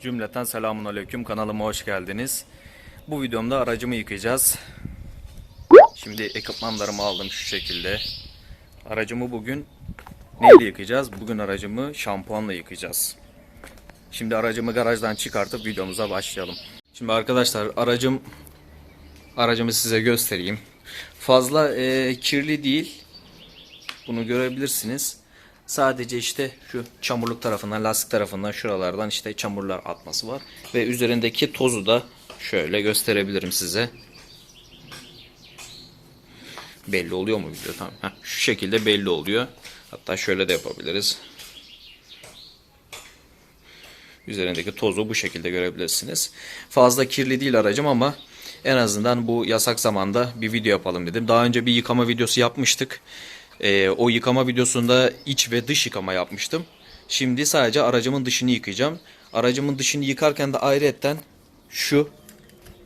Cümleten selamun aleyküm kanalıma hoş geldiniz. Bu videomda aracımı yıkayacağız. Şimdi ekipmanlarımı aldım şu şekilde. Aracımı bugün neyle yıkayacağız? Bugün aracımı şampuanla yıkayacağız. Şimdi aracımı garajdan çıkartıp videomuza başlayalım. Şimdi arkadaşlar aracım aracımı size göstereyim. Fazla e, kirli değil. Bunu görebilirsiniz. Sadece işte şu çamurluk tarafından, lastik tarafından şuralardan işte çamurlar atması var. Ve üzerindeki tozu da şöyle gösterebilirim size. Belli oluyor mu video? Tamam. Heh, şu şekilde belli oluyor. Hatta şöyle de yapabiliriz. Üzerindeki tozu bu şekilde görebilirsiniz. Fazla kirli değil aracım ama en azından bu yasak zamanda bir video yapalım dedim. Daha önce bir yıkama videosu yapmıştık. Ee, o yıkama videosunda iç ve dış yıkama yapmıştım. Şimdi sadece aracımın dışını yıkayacağım. Aracımın dışını yıkarken de ayrıyetten şu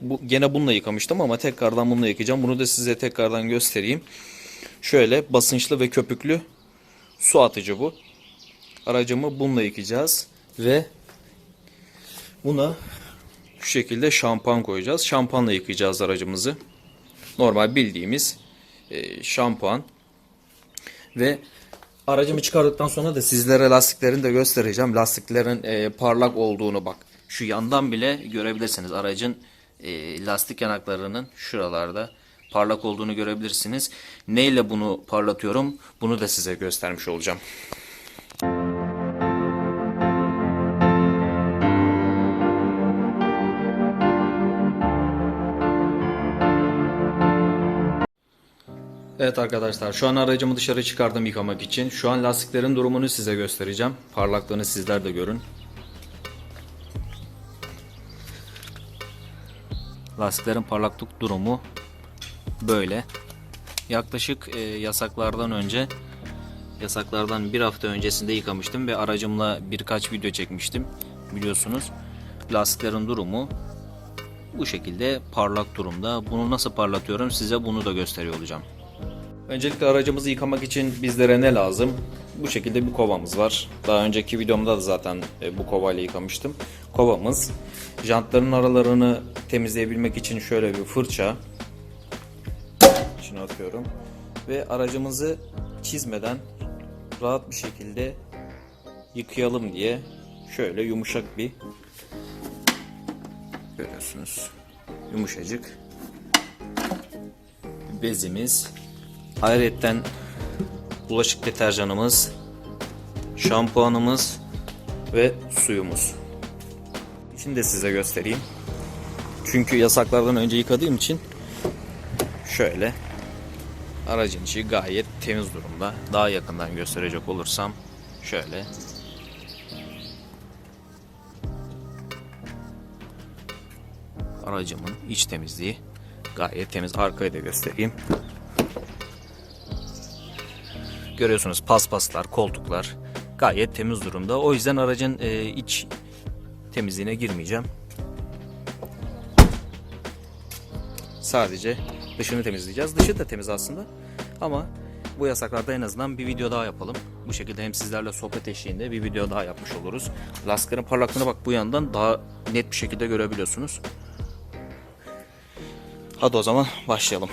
bu gene bununla yıkamıştım ama tekrardan bununla yıkayacağım. Bunu da size tekrardan göstereyim. Şöyle basınçlı ve köpüklü su atıcı bu. Aracımı bununla yıkayacağız ve buna şu şekilde şampuan koyacağız. Şampuanla yıkayacağız aracımızı. Normal bildiğimiz e, şampuan. Ve aracımı çıkardıktan sonra da sizlere lastiklerini de göstereceğim. Lastiklerin e, parlak olduğunu bak. Şu yandan bile görebilirsiniz. Aracın e, lastik yanaklarının şuralarda parlak olduğunu görebilirsiniz. Neyle bunu parlatıyorum? Bunu da size göstermiş olacağım. Evet arkadaşlar şu an aracımı dışarı çıkardım yıkamak için. Şu an lastiklerin durumunu size göstereceğim. Parlaklığını sizler de görün. Lastiklerin parlaklık durumu böyle. Yaklaşık e, yasaklardan önce yasaklardan bir hafta öncesinde yıkamıştım ve aracımla birkaç video çekmiştim. Biliyorsunuz lastiklerin durumu bu şekilde parlak durumda. Bunu nasıl parlatıyorum size bunu da gösteriyor olacağım. Öncelikle aracımızı yıkamak için bizlere ne lazım? Bu şekilde bir kovamız var. Daha önceki videomda da zaten e, bu kovayla yıkamıştım. Kovamız. Jantların aralarını temizleyebilmek için şöyle bir fırça. İçine atıyorum. Ve aracımızı çizmeden rahat bir şekilde yıkayalım diye şöyle yumuşak bir görüyorsunuz. Yumuşacık bezimiz Ayrıca bulaşık deterjanımız, şampuanımız ve suyumuz. Şimdi de size göstereyim. Çünkü yasaklardan önce yıkadığım için şöyle aracın içi gayet temiz durumda. Daha yakından gösterecek olursam şöyle aracımın iç temizliği gayet temiz. Arkayı da göstereyim. Görüyorsunuz paspaslar, koltuklar gayet temiz durumda. O yüzden aracın e, iç temizliğine girmeyeceğim. Sadece dışını temizleyeceğiz. Dışı da temiz aslında. Ama bu yasaklarda en azından bir video daha yapalım. Bu şekilde hem sizlerle sohbet eşliğinde bir video daha yapmış oluruz. Lastiklerin parlaklığına bak bu yandan daha net bir şekilde görebiliyorsunuz. Hadi o zaman başlayalım.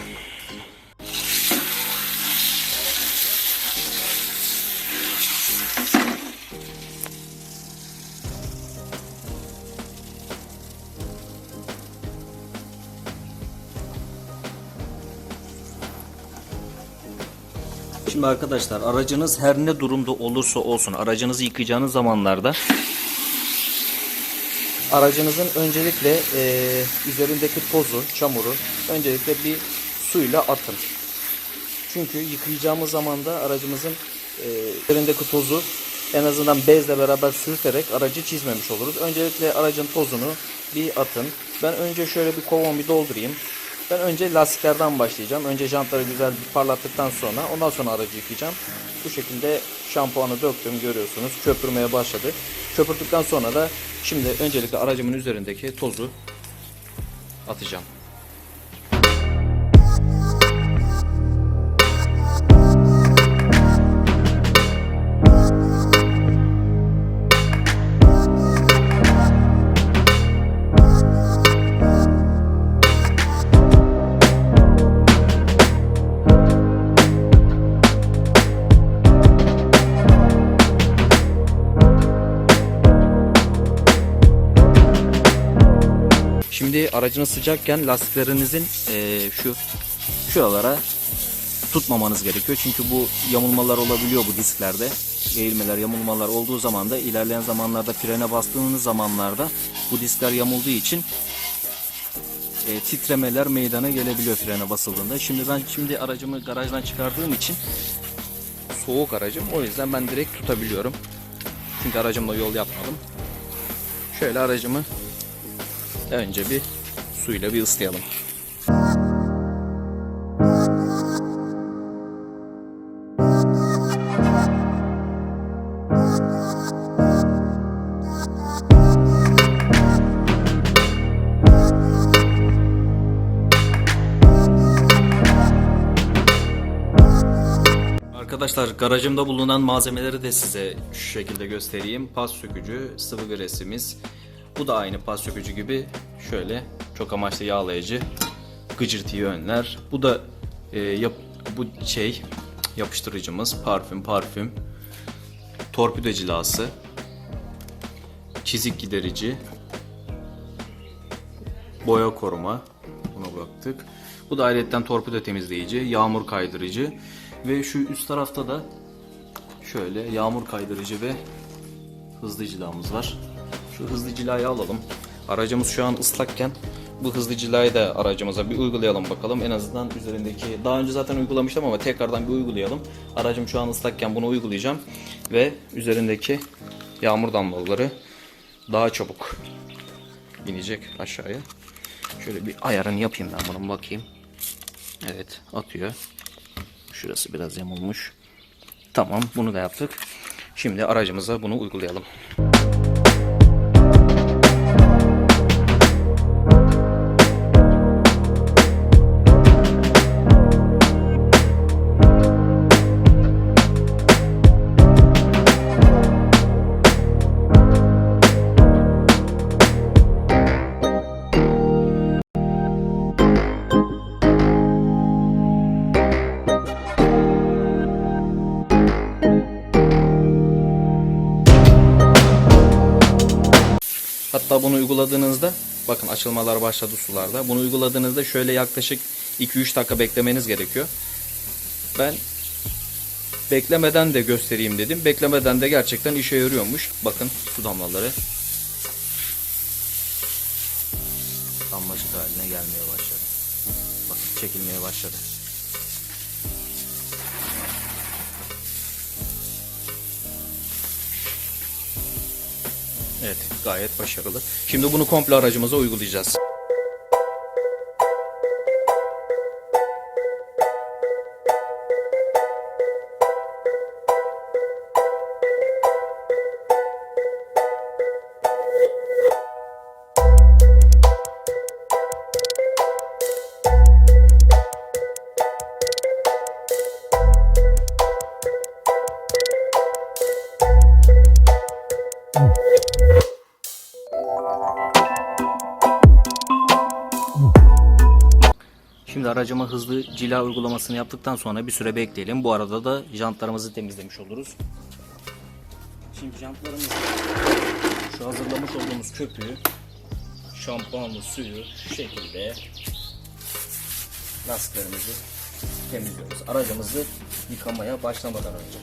Şimdi arkadaşlar aracınız her ne durumda olursa olsun aracınızı yıkayacağınız zamanlarda aracınızın öncelikle e, üzerindeki tozu, çamuru öncelikle bir suyla atın. Çünkü yıkayacağımız zaman da aracımızın e, üzerindeki tozu en azından bezle beraber sürterek aracı çizmemiş oluruz. Öncelikle aracın tozunu bir atın. Ben önce şöyle bir kovan bir doldurayım. Ben önce lastiklerden başlayacağım. Önce jantları güzel bir parlattıktan sonra ondan sonra aracı yıkayacağım. Bu şekilde şampuanı döktüm görüyorsunuz. Köpürmeye başladı. Köpürdükten sonra da şimdi öncelikle aracımın üzerindeki tozu atacağım. Aracınız sıcakken lastiklerinizin eee, şu şuralara tutmamanız gerekiyor. Çünkü bu yamulmalar olabiliyor bu disklerde. Eğilmeler, yamulmalar olduğu zaman da ilerleyen zamanlarda frene bastığınız zamanlarda bu diskler yamulduğu için e, titremeler meydana gelebiliyor frene basıldığında. Şimdi ben şimdi aracımı garajdan çıkardığım için soğuk aracım. O yüzden ben direkt tutabiliyorum. Çünkü aracımla yol yapmadım. Şöyle aracımı önce bir suyla bir ıslayalım. Arkadaşlar garajımda bulunan malzemeleri de size şu şekilde göstereyim. Pas sökücü, sıvı gresimiz. Bu da aynı pas sökücü gibi şöyle çok amaçlı yağlayıcı gıcırtıyı önler. Bu da e, yap, bu şey yapıştırıcımız parfüm parfüm torpido cilası çizik giderici boya koruma buna baktık. Bu da ayrıca torpido temizleyici, yağmur kaydırıcı ve şu üst tarafta da şöyle yağmur kaydırıcı ve hızlı cilamız var. Şu hızlı cilayı alalım. Aracımız şu an ıslakken bu hızlı cilayı da aracımıza bir uygulayalım bakalım. En azından üzerindeki daha önce zaten uygulamıştım ama tekrardan bir uygulayalım. Aracım şu an ıslakken bunu uygulayacağım ve üzerindeki yağmur damlaları daha çabuk inecek aşağıya. Şöyle bir ayarını yapayım ben bunun bakayım. Evet atıyor. Şurası biraz yamulmuş. Tamam bunu da yaptık. Şimdi aracımıza bunu uygulayalım. Açılmalar başladı sularda. Bunu uyguladığınızda şöyle yaklaşık 2-3 dakika beklemeniz gerekiyor. Ben beklemeden de göstereyim dedim. Beklemeden de gerçekten işe yarıyormuş. Bakın su damlaları damlacık haline gelmeye başladı. Bakın çekilmeye başladı. Evet gayet başarılı. Şimdi bunu komple aracımıza uygulayacağız. Şimdi aracıma hızlı cila uygulamasını yaptıktan sonra bir süre bekleyelim. Bu arada da jantlarımızı temizlemiş oluruz. Şimdi jantlarımızı şu hazırlamış olduğumuz köpüğü şampuanlı suyu şu şekilde lastiklerimizi temizliyoruz. Aracımızı yıkamaya başlamadan önce.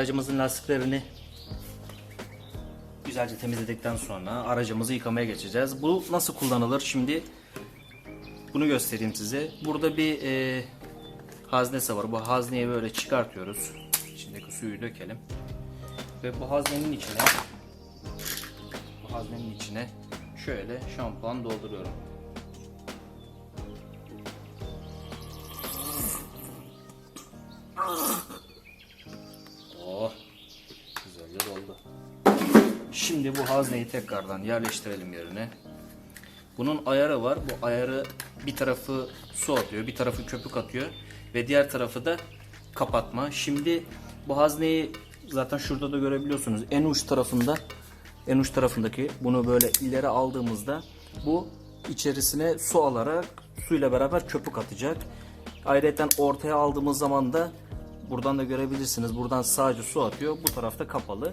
Aracımızın lastiklerini güzelce temizledikten sonra aracımızı yıkamaya geçeceğiz. Bu nasıl kullanılır? Şimdi bunu göstereyim size. Burada bir e, haznesi var. Bu hazneyi böyle çıkartıyoruz. İçindeki suyu dökelim. Ve bu haznenin içine bu haznenin içine şöyle şampuan dolduruyorum. Şimdi bu hazneyi tekrardan yerleştirelim yerine. Bunun ayarı var. Bu ayarı bir tarafı su atıyor, bir tarafı köpük atıyor ve diğer tarafı da kapatma. Şimdi bu hazneyi zaten şurada da görebiliyorsunuz. En uç tarafında en uç tarafındaki bunu böyle ileri aldığımızda bu içerisine su alarak suyla beraber köpük atacak. Ayrıca ortaya aldığımız zaman da buradan da görebilirsiniz. Buradan sadece su atıyor. Bu tarafta kapalı.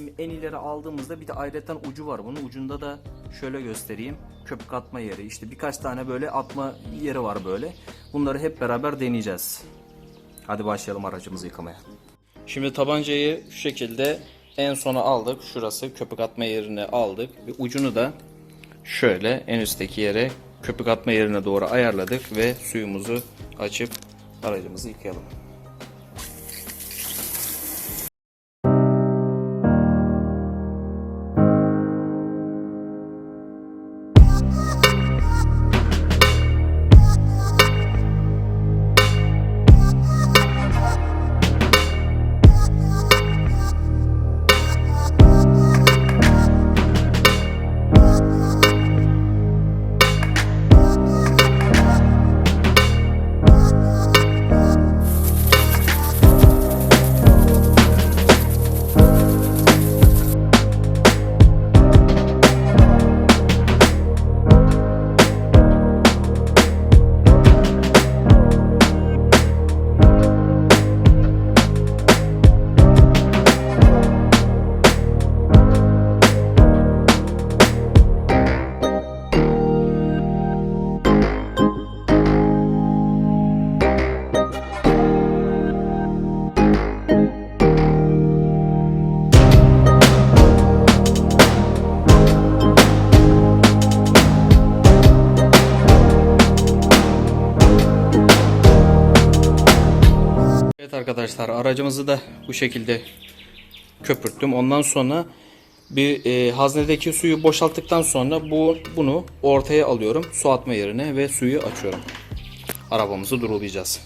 Şimdi en ileri aldığımızda bir de ayrıca ucu var bunun. Ucunda da şöyle göstereyim. Köpük atma yeri. İşte birkaç tane böyle atma yeri var böyle. Bunları hep beraber deneyeceğiz. Hadi başlayalım aracımızı yıkamaya. Şimdi tabancayı şu şekilde en sona aldık. Şurası köpük atma yerine aldık. Ve ucunu da şöyle en üstteki yere köpük atma yerine doğru ayarladık ve suyumuzu açıp aracımızı yıkayalım. Arkadaşlar aracımızı da bu şekilde köpürttüm. Ondan sonra bir e, haznedeki suyu boşalttıktan sonra bu bunu ortaya alıyorum su atma yerine ve suyu açıyorum. Arabamızı durulayacağız.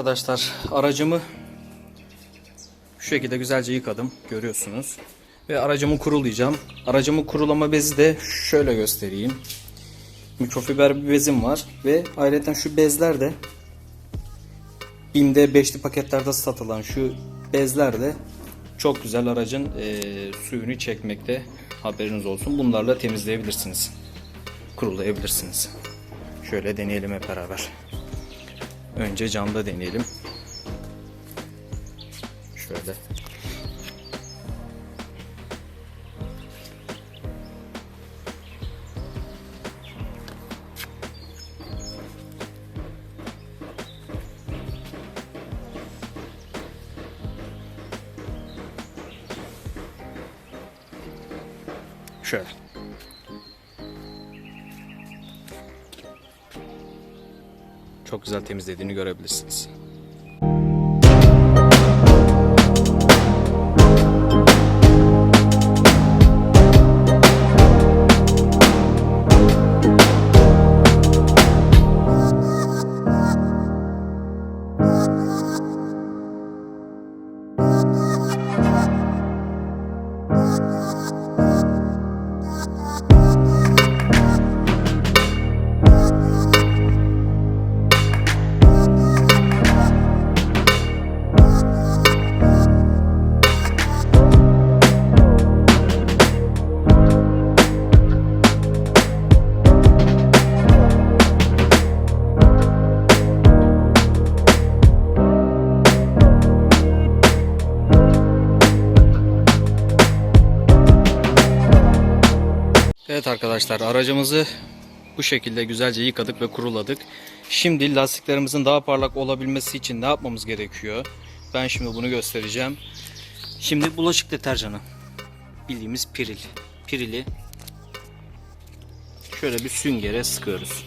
Arkadaşlar aracımı şu şekilde güzelce yıkadım görüyorsunuz. Ve aracımı kurulayacağım. Aracımın kurulama bezi de şöyle göstereyim. Mikrofiber bir bezim var ve ayrıca şu bezler de BİM'de beşli paketlerde satılan şu bezler de çok güzel aracın eee, suyunu çekmekte haberiniz olsun. Bunlarla temizleyebilirsiniz. Kurulayabilirsiniz. Şöyle deneyelim hep beraber. Önce camda deneyelim. Şöyle. Şöyle. Çok güzel temizlediğini görebilirsiniz. Arkadaşlar aracımızı bu şekilde güzelce yıkadık ve kuruladık. Şimdi lastiklerimizin daha parlak olabilmesi için ne yapmamız gerekiyor? Ben şimdi bunu göstereceğim. Şimdi bulaşık deterjanı. Bildiğimiz piril. Pirili şöyle bir süngere sıkıyoruz.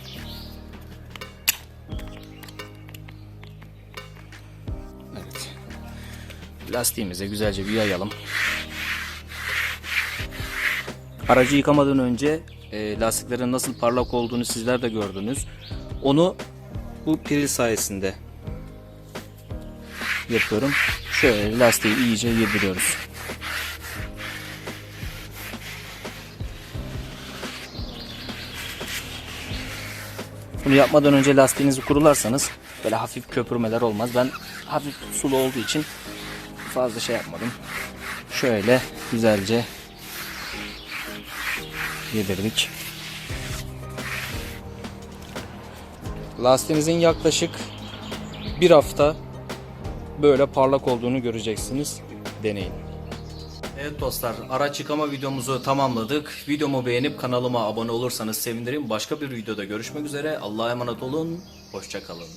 Evet. Lastiğimize güzelce bir yayalım. Aracı yıkamadan önce e, lastiklerin nasıl parlak olduğunu sizler de gördünüz. Onu bu piril sayesinde yapıyorum. Şöyle lastiği iyice yediriyoruz. Bunu yapmadan önce lastiğinizi kurularsanız böyle hafif köpürmeler olmaz. Ben hafif sulu olduğu için fazla şey yapmadım. Şöyle güzelce yedirdik. Lastiğinizin yaklaşık bir hafta böyle parlak olduğunu göreceksiniz. Deneyin. Evet dostlar araç yıkama videomuzu tamamladık. Videomu beğenip kanalıma abone olursanız sevinirim. Başka bir videoda görüşmek üzere. Allah'a emanet olun. Hoşçakalın.